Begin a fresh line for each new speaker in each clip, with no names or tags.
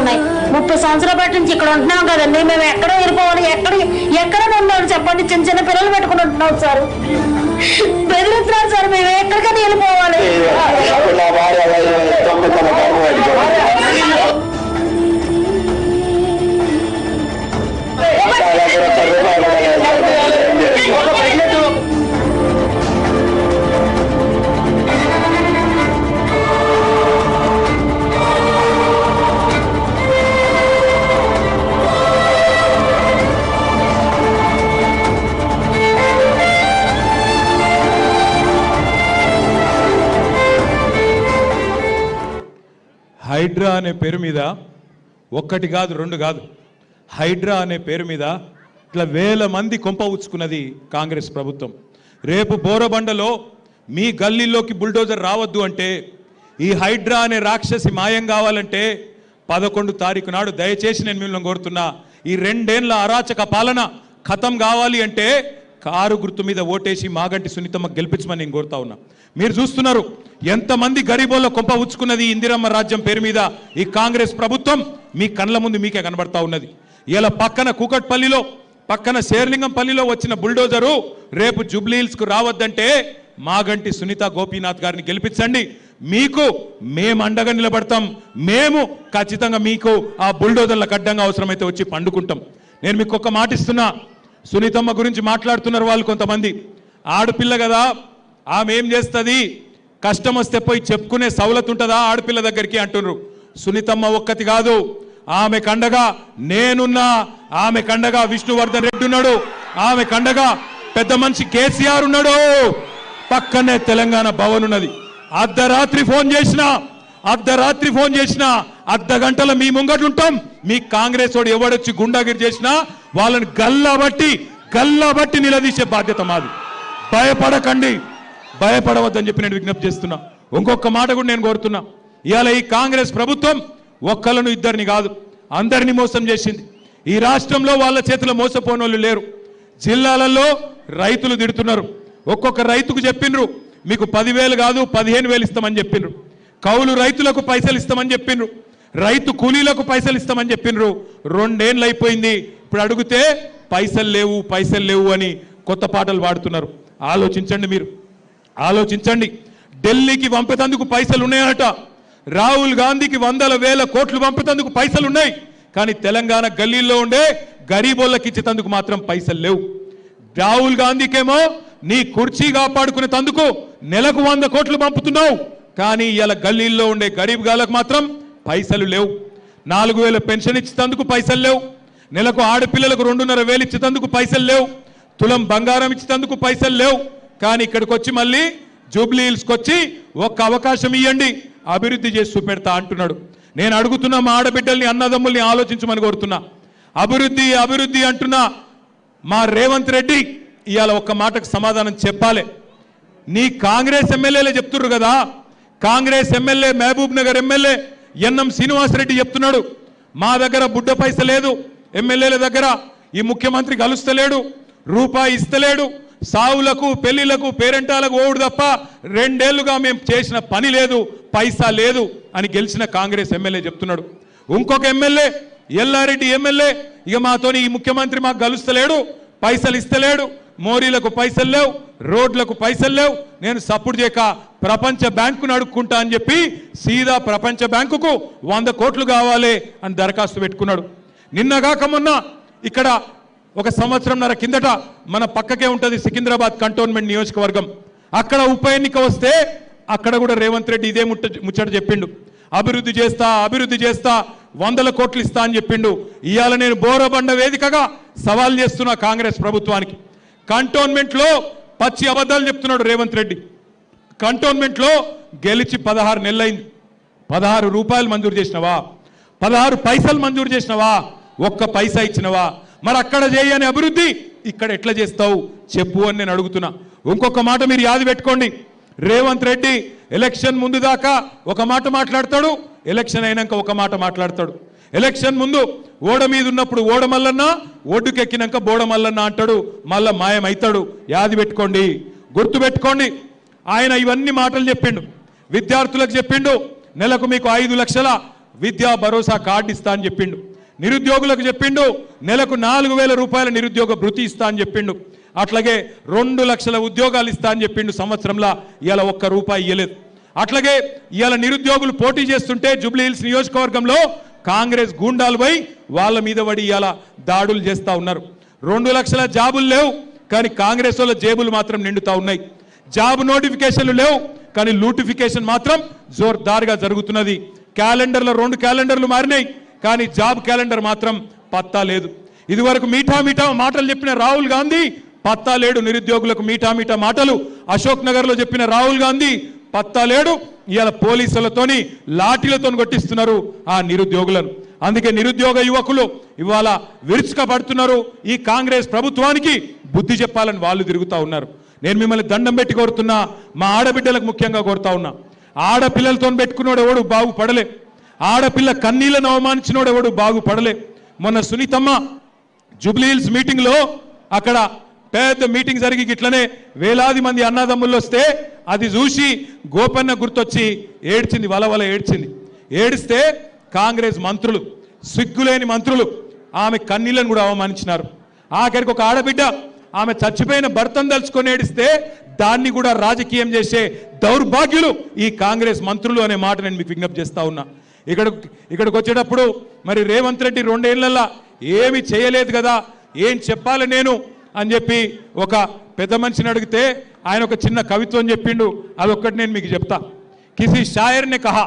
ఉన్నాయి. ముప్పై సంవత్సరాల పాటు నుంచి ఇక్కడ ఉంటున్నాం కదండి. మేము ఎక్కడ వెళ్ళిపోవాలి. ఎక్కడ ఎక్కడ ఉండాలి చెప్పండి. చిన్న చిన్న పిల్లలు పెట్టుకుని ఉంటున్నాం సార్. బెదిరిస్తున్నారు సార్. మేము ఎక్కడికైనా వెళ్ళిపోవాలి.
హైడ్రా అనే పేరు మీద ఒక్కటి కాదు రెండు కాదు. హైడ్రా అనే పేరు మీద ఇట్లా వేల మంది కొంప ఉచ్చుకున్నది కాంగ్రెస్ ప్రభుత్వం. రేపు బోరబండలో మీ గల్లీలోకి బుల్డోజర్ రావద్దు అంటే ఈ హైడ్రా అనే రాక్షసి మాయం కావాలంటే పదకొండు తారీఖు నాడు దయచేసి నేను మిమ్మల్ని కోరుతున్నా ఈ రెండేళ్ళ అరాచక పాలన ఖతం కావాలి అంటే కారు గుర్తు మీద ఓటేసి మాగంటి సునీతమ్మ గెలిపించమని నేను కోరుతా ఉన్నా. మీరు చూస్తున్నారు ఎంతమంది గరీబోళ్ళ కొంప ఉచ్చుకున్నది ఇందిరమ్మ రాజ్యం పేరు మీద ఈ కాంగ్రెస్ ప్రభుత్వం మీ కళ్ళ ముందు మీకే కనబడతా ఉన్నది. ఇలా పక్కన కూకట్పల్లిలో పక్కన శేర్లింగంపల్లిలో వచ్చిన బుల్డోజరు రేపు జూబ్లీహిల్స్కు రావద్దంటే మాగంటి సునీత గోపీనాథ్ గారిని గెలిపించండి. మీకు మేము అండగా నిలబడతాం. మేము ఖచ్చితంగా మీకు ఆ బుల్డోజర్లకు అడ్డంగా అవసరమైతే వచ్చి పండుకుంటాం. నేను మీకు ఒక మాట ఇస్తున్నా. సునీతమ్మ గురించి మాట్లాడుతున్నారు వాళ్ళు కొంతమంది. ఆడపిల్ల కదా ఆమె ఏం చేస్తుంది? కష్టం వస్తే పోయి చెప్పుకునే సవలతు ఉంటుందా ఆడపిల్ల దగ్గరికి అంటున్నారు సునీతమ్మ ఒక్కతి కాదు ఆమె కండగా నేనున్నా ఆమె కండగా విష్ణువర్ధన్ రెడ్డి ఉన్నాడు ఆమె కండగా పెద్ద మనిషి కేసీఆర్ ఉన్నాడు. పక్కనే తెలంగాణ భవన్ ఉన్నది. అర్ధరాత్రి ఫోన్ చేసిన అర్ధరాత్రి ఫోన్ చేసిన అర్ధ గంటల మీ ముంగట ఉంటాం మీ కాంగ్రెస్ వాడు ఎవడొచ్చి గుండాగిరి చేసినా వాళ్ళని గల్లబట్టి గల్లబట్టి నిలదీసే బాధ్యత మాది. భయపడకండి. భయపడవద్దని చెప్పి నేను విజ్ఞప్తి చేస్తున్నా. ఇంకొక మాట కూడా నేను కోరుతున్నా. ఇవాళ ఈ కాంగ్రెస్ ప్రభుత్వం ఒక్కలను ఇద్దరిని కాదు అందరినీ మోసం చేసింది. ఈ రాష్ట్రంలో వాళ్ళ చేతిలో మోసపోనోళ్ళు లేరు. జిల్లాలలో రైతులు తిడుతున్నారు. ఒక్కొక్క రైతుకు చెప్పిండ్రు మీకు పదివేలు కాదు పదిహేను వేలు ఇస్తామని చెప్పిండ్రు కౌలు రైతులకు పైసలు ఇస్తామని చెప్పిండ్రు రైతు కూలీలకు పైసలు ఇస్తామని చెప్పిండ్రు రెండేళ్ళు అయిపోయింది ఇప్పుడు అడిగితే పైసలు లేవు పైసలు లేవు అని కొత్త పాటలు పాడుతున్నారు. ఆలోచించండి మీరు. ఆలోచించండి. ఢిల్లీకి పంపేందుకు పైసలు ఉన్నాయట. రాహుల్ గాంధీకి వందల వేల కోట్లు పంపేందుకు పైసలు ఉన్నాయి. కానీ తెలంగాణ గల్లీల్లో ఉండే గరీబోళ్ళకి ఇచ్చేటందుకు మాత్రం పైసలు లేవు. రాహుల్ గాంధీకేమో నీ కుర్చీ కాపాడుకునే తందుకు నెలకు వంద కోట్లు పంపుతున్నావు. కానీ ఇలా గల్లీల్లో ఉండే గరీబ్ గాలకు మాత్రం పైసలు లేవు. నాలుగు వేల పెన్షన్ ఇచ్చేటందుకు పైసలు లేవు. నెలకు ఆడపిల్లలకు రెండున్నర వేలు ఇచ్చేందుకు పైసలు లేవు. తులం బంగారం ఇచ్చేందుకు పైసలు లేవు. కానీ ఇక్కడికి వచ్చి మళ్ళీ జూబ్లీ హిల్స్కి వచ్చి ఒక్క అవకాశం ఇవ్వండి అభివృద్ధి చేసి చూపెడతా అంటున్నాడు. నేను అడుగుతున్నా మా ఆడబిడ్డల్ని అన్నదమ్ముల్ని ఆలోచించమని కోరుతున్నా. అభివృద్ధి అభివృద్ధి అంటున్నా. మా రేవంత్ రెడ్డి ఇవాళ ఒక్క మాటకు సమాధానం చెప్పాలి. నీ కాంగ్రెస్ ఎమ్మెల్యేలే చెప్తుర్రు కదా. Congress MLA Mahabub Nagar MLA NM Srinivasa Reddy చెప్తున్నాడు. మా దగ్గర బుడ్డ పైస లేదు. ఎమ్మెల్యేల దగ్గర ఈ ముఖ్యమంత్రి కలుస్తలేడు రూపాయి ఇస్తలేడు సావులకు పెళ్ళిలకు పేరెంటాలకు ఓడు తప్ప రెండేళ్ళుగా మేము చేసిన పని లేదు పైసా లేదు అని గెలిచిన కాంగ్రెస్ ఎమ్మెల్యే చెప్తున్నాడు. ఇంకొక ఎమ్మెల్యే ఎల్లారెడ్డి ఎమ్మెల్యే ఇక మాతోని ఈ ముఖ్యమంత్రి మాకు కలుస్తలేడు పైసలు ఇస్తలేడు మోరీలకు పైసలు లేవు రోడ్లకు పైసలు లేవు నేను సపోర్ట్ చేయక ప్రపంచ బ్యాంకును అడుక్కుంటా అని చెప్పి సీదా ప్రపంచ బ్యాంకుకు వంద కోట్లు కావాలి అని దరఖాస్తు పెట్టుకున్నాడు. నిన్నగాక మొన్న ఇక్కడ ఒక సంవత్సరంన్నర కిందట మన పక్కకే ఉంటుంది సికింద్రాబాద్ కంటోన్మెంట్ నియోజకవర్గం. అక్కడ ఉప ఎన్నిక వస్తే అక్కడ కూడా రేవంత్ రెడ్డి ఇదే ముట్ట ముచ్చట చెప్పిండు. అభివృద్ధి చేస్తా అభివృద్ధి చేస్తా వందల కోట్లు ఇస్తా అని చెప్పిండు. ఇవాళ నేను బోరబండ వేదికగా సవాల్ చేస్తున్నా కాంగ్రెస్ ప్రభుత్వానికి. కంటోన్మెంట్లో పచ్చి అబద్ధాలు చెప్తున్నాడు రేవంత్ రెడ్డి. కంటోన్మెంట్లో గెలిచి పదహారు నెలలైంది. పదహారు రూపాయలు మంజూరు చేసినవా? పదహారు పైసలు మంజూరు చేసినవా? ఒక్క పైసా ఇచ్చినవా? మరి అక్కడ చేయని అభివృద్ధి. ఇక్కడ ఎట్లా చేస్తావు? చెప్పు అని నేను అడుగుతున్నా. ఇంకొక మాట మీరు యాది పెట్టుకోండి. రేవంత్ రెడ్డి ఎలక్షన్ ముందు దాకా ఒక మాట మాట్లాడతాడు ఎలక్షన్ అయినాక ఒక మాట మాట్లాడతాడు. ఎలక్షన్ ముందు ఓడ మీద ఉన్నప్పుడు ఓడ మల్లన్న ఒడ్డుకెక్కినాక బోడ అంటాడు. మళ్ళా మాయమవుతాడు యాది పెట్టుకోండి. గుర్తు పెట్టుకోండి. ఆయన ఇవన్నీ మాటలు చెప్పిండు. విద్యార్థులకు చెప్పిండు. నెలకు మీకు ఐదు లక్షల విద్యా భరోసా కార్డు ఇస్తా అని చెప్పిండు. నిరుద్యోగులకు చెప్పిండు నెలకు నాలుగు వేల రూపాయల నిరుద్యోగ భృతి ఇస్తా అని చెప్పిండు. అట్లాగే రెండు లక్షల ఉద్యోగాలు ఇస్తా అని చెప్పిండు సంవత్సరంలో ఇవాళ ఒక్క రూపాయి ఇవ్వలేదు అట్లాగే ఇవాళ నిరుద్యోగులు పోటీ చేస్తుంటే జూబ్లీ హిల్స్ నియోజకవర్గంలో కాంగ్రెస్ గూండాలు పోయి వాళ్ళ మీద పడి ఇవాళ దాడులు చేస్తా ఉన్నారు. రెండు లక్షల జాబులు లేవు కానీ కాంగ్రెస్ వాళ్ళ జేబులు మాత్రం నిండుతా ఉన్నాయి. జాబ్ నోటిఫికేషన్లు లేవు కానీ లూటిఫికేషన్ మాత్రం జోర్దార్గా జరుగుతున్నది. క్యాలెండర్లో రెండు క్యాలెండర్లు మారినాయి. కానీ జాబ్ క్యాలెండర్ మాత్రం పత్తా లేదు. ఇదివరకు మీఠా మీఠా మాటలు చెప్పిన రాహుల్ గాంధీ పత్తా లేడు నిరుద్యోగులకు మీఠా మీఠా మాటలు. అశోక్ నగర్లో చెప్పిన రాహుల్ గాంధీ పత్తా లేడు. ఇవాళ పోలీసులతోని లాఠీలతో కొట్టిస్తున్నారు ఆ నిరుద్యోగులను. అందుకే నిరుద్యోగ యువకులు ఇవాళ విరుచుకపడుతున్నారు ఈ కాంగ్రెస్ ప్రభుత్వానికి బుద్ధి చెప్పాలని వాళ్ళు తిరుగుతా ఉన్నారు. నేను మిమ్మల్ని దండం పెట్టి కోరుతున్నా మా ఆడబిడ్డలకు ముఖ్యంగా కోరుతా ఉన్నా. ఆడపిల్లలతో పెట్టుకున్నాడు ఎవడు? బాగుపడలే. ఆడపిల్ల కన్నీళ్ళను అవమానించినోడు ఎవడు బాగుపడలే. మొన్న సునీతమ్మ జూబ్లీహిల్స్ మీటింగ్లో అక్కడ పెద్ద మీటింగ్ జరిగి ఇట్లనే వేలాది మంది అన్నదమ్ముళ్ళు వస్తే అది చూసి గోపన్న గుర్తొచ్చి ఏడ్చింది వల వల ఏడ్చింది. ఏడిస్తే కాంగ్రెస్ మంత్రులు సిగ్గులేని మంత్రులు ఆమె కన్నీళ్ళను కూడా అవమానించినారు. ఆఖరికి ఒక ఆడబిడ్డ ఆమె చచ్చిపోయిన భర్తను తలుచుకొని ఏడిస్తే దాన్ని కూడా రాజకీయం చేసే దౌర్భాగ్యులు ఈ కాంగ్రెస్ మంత్రులు అనే మాట నేను మీకు విజ్ఞప్తి చేస్తా ఉన్నా. ఇక్కడ ఇక్కడికి వచ్చేటప్పుడు మరి రేవంత్ రెడ్డి రెండేళ్ళలో ఏమి చేయలేదు కదా ఏం చెప్పాలి నేను అని చెప్పి ఒక పెద్ద మనిషిని అడిగితే ఆయన ఒక చిన్న కవిత్వం చెప్పిండు అదొక్కటి నేను మీకు చెప్తా. కిసి షాయర్ని కహా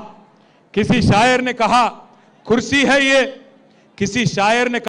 కిసి షాయర్ని కహా కుర్సీ హై ఏ కిసి షాయర్ని